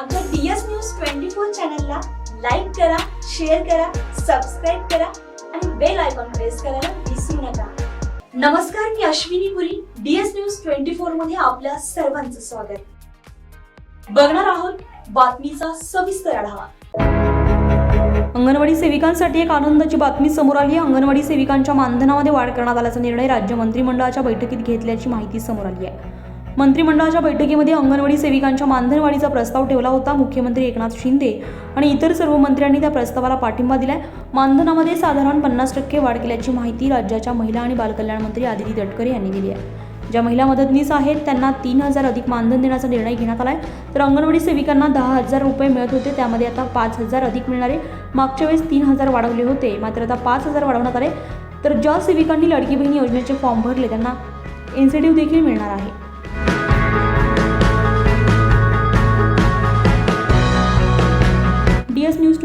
आमच्या DS news twenty four चॅनलला like करा शेअर करा सबस्क्राईब करा आणि बेल आयकॉन प्रेस करायला विसरू नका. नमस्कार मी Ashwini Puri DS news twenty फोरमध्ये आपल्या सर्वांचं स्वागत. बघणार आहोत बातमीचा सविस्तर आढावा. अंगणवाडी सेविकांसाठी एक आनंदाची बातमी समोर आली. आहे अंगणवाडी सेविकांच्या मानधनामध्ये वाढ करण्यात आल्याचा निर्णय राज्य मंत्रिमंडळाच्या बैठकीत घेतल्याची माहिती समोर आली आहे. मंत्रिमंडळाच्या बैठकीमध्ये अंगणवाडी सेविकांच्या मानधनवाढीचा प्रस्ताव ठेवला होता. मुख्यमंत्री एकनाथ शिंदे आणि इतर सर्व मंत्र्यांनी त्या प्रस्तावाला पाठिंबा दिलाय. मानधनामध्ये साधारण पन्नास टक्के वाढ केल्याची माहिती राज्याच्या महिला आणि बालकल्याण मंत्री आदिती तटकरे यांनी दिली आहे. ज्या महिला मदतनीस आहेत त्यांना तीन हजार अधिक मानधन देण्याचा निर्णय घेण्यात आला आहे तर अंगणवाडी सेविकांना दहा हजार रुपये मिळत होते. त्यामध्ये आता पाच हजार अधिक मिळणारे मागच्या वेळेस तीन हजार वाढवले होते. मात्र आता पाच हजार वाढवण्यात आले. तर ज्या सेविकांनी लाडकी बहीण योजनेचे फॉर्म भरले त्यांना इन्सेंटिव्ह देखील मिळणार आहे.